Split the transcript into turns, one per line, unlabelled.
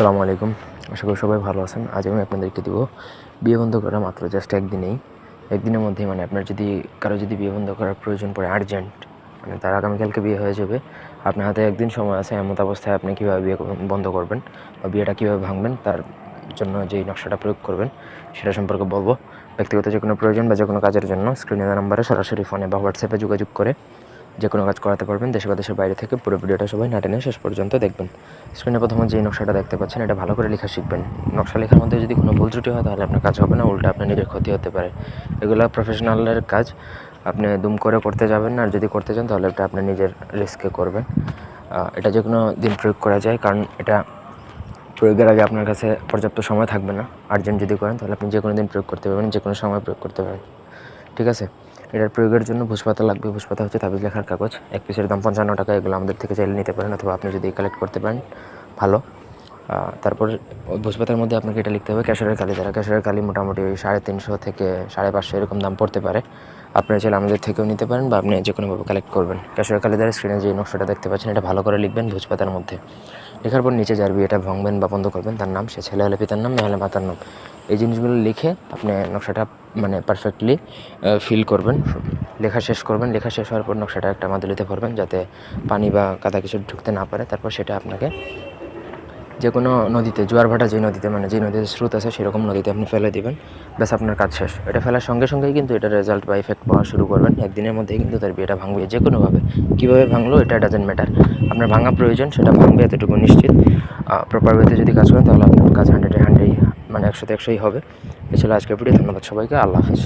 আসসালামু আলাইকুম। আশা করি সবাই ভালো আছেন। আজ আমি আপনাদেরকে দিব বিয়ে বন্ধ করা মাত্র জাস্ট একদিনেই। একদিনের মধ্যেই মানে আপনার যদি কারও যদি বিয়ে বন্ধ করার প্রয়োজন পড়ে আর্জেন্ট মানে তার আগামীকালকে বিয়ে হয়ে যাবে, আপনার হাতে একদিন সময় আছে এমত অবস্থায় আপনি কীভাবে বিয়ে বন্ধ করবেন বা বিয়েটা কীভাবে ভাঙবেন, তার জন্য যেই নকশাটা প্রয়োগ করবেন, সেটা সম্পর্কে বলব। ব্যক্তিগত যে কোনো প্রয়োজন বা যে কোনো কাজের জন্য স্ক্রিনে নাম্বারে সরাসরি ফোনে বা হোয়াটসঅ্যাপে যোগাযোগ করে যে কোনো কাজ করাতে পারবেন দেশে বা দেশের বাইরে থেকে পুরো ভিডিওটা সবাই না টেনে শেষ পর্যন্ত দেখবেন। স্ক্রিনে প্রথমে যে নকশাটা দেখতে পাচ্ছেন, এটা ভালো করে লেখা শিখবেন। নকশা লেখার মধ্যে যদি কোনো ভুল ত্রুটি হয়, তাহলে আপনার কাজ হবে না, উল্টা আপনার নিজের ক্ষতি হতে পারে। এগুলো প্রফেশনালের কাজ। আপনি দুম করে করতে যাবেন না, আর যদি করতে চান, তাহলে এটা আপনি নিজের রিস্কে করবেন। এটা যে কোনো দিন প্রয়োগ করা যায়, কারণ এটা প্রয়োগের আগে আপনার কাছে পর্যাপ্ত সময় থাকবে না। আর্জেন্ট যদি করেন, তাহলে আপনি যে কোনো দিন প্রয়োগ করতে পারবেন, যে কোনো সময় প্রয়োগ করতে পারেন ঠিক আছে? এটার প্রয়োগের জন্য ভুজপাতা লাগবে। ভুজপাতা হচ্ছে তাবিজ লেখার কাগজ। এক পিসের দাম পঞ্চান্ন টাকা, এগুলো আমাদের থেকে চাইলে নিতে পারেন অথবা আপনি যদি কালেক্ট করতে পারেন, ভালো। তারপর ভোজপাতার মধ্যে আপনাকে এটা লিখতে হবে, ক্যাশরের কালি দ্বারা। ক্যাশরের কালি মোটামুটি ওই সাড়ে তিনশো থেকে সাড়ে পাঁচশো এরকম দাম পড়তে পারে। আপনি চাইলে আমাদের থেকেও নিতে পারেন বা আপনি যে কোনোভাবে কালেক্ট করবেন। ক্যাশরের কালি দ্বারা স্ক্রিনে যে নকশাটা দেখতে পাচ্ছেন, এটা ভালো করে লিখবেন ভোজপাতার মধ্যে। লেখার পর নিচে যার বিয়েটা ভাঙবেন বা বন্ধ করবেন, তার নাম, সে ছেলে হলে পিতার নাম মেয়ে হলে মাতার নাম। এই জিনিসগুলো লিখে আপনি নকশাটা মানে পারফেক্টলি ফিল করবেন। লেখা শেষ করবেন। লেখা শেষ হওয়ার পর নকশাটা একটা মাদুলিতে ভরবেন, যাতে পানি বা কাদা কিছু ঢুকতে না পারে। তারপর সেটা আপনাকে যে কোনো নদীতে, জোয়ার ভাটা যে নদীতে মানে যে নদীতে স্রোত আছে সেরকম নদীতে আপনি ফেলে দিবেন। ব্যাস, আপনার কাজ শেষ। এটা ফেলার সঙ্গে সঙ্গেই কিন্তু এটা রেজাল্ট বা ইফেক্ট পাওয়া শুরু করবেন। একদিনের মধ্যেই কিন্তু তার বিয়েটা ভাঙবে যে কোনোভাবে কীভাবে ভাঙলো এটা ডাজেন্ট ম্যাটার আপনার ভাঙা প্রয়োজন, সেটা ভাঙবে, এতটুকু নিশ্চিত। প্রপার ওয়েতে যদি কাজ করেন, তাহলে আপনার কাজ হান্ড্রেডে হান্ড্রেড মানে একশোতে একশোই হবে। এ ছিল আজকের ভিডিও ধন্যবাদ সবাইকে, আল্লাহ হাফিজ।